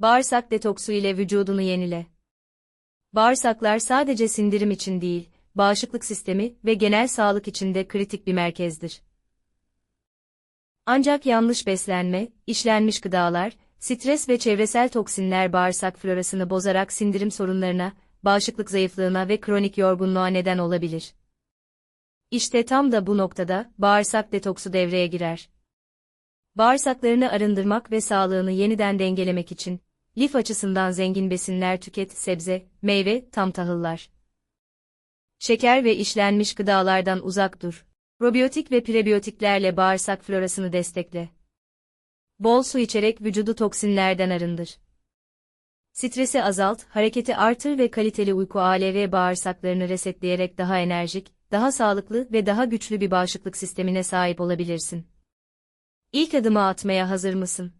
Bağırsak detoksu ile vücudunu yenile. Bağırsaklar sadece sindirim için değil, bağışıklık sistemi ve genel sağlık için de kritik bir merkezdir. Ancak yanlış beslenme, işlenmiş gıdalar, stres ve çevresel toksinler bağırsak florasını bozarak sindirim sorunlarına, bağışıklık zayıflığına ve kronik yorgunluğa neden olabilir. İşte tam da bu noktada bağırsak detoksu devreye girer. Bağırsaklarını arındırmak ve sağlığını yeniden dengelemek için lif açısından zengin besinler tüket, sebze, meyve, tam tahıllar. Şeker ve işlenmiş gıdalardan uzak dur. Probiyotik ve prebiyotiklerle bağırsak florasını destekle. Bol su içerek vücudu toksinlerden arındır. Stresi azalt, hareketi artır ve kaliteli uyku ALV bağırsaklarını resetleyerek daha enerjik, daha sağlıklı ve daha güçlü bir bağışıklık sistemine sahip olabilirsin. İlk adımı atmaya hazır mısın?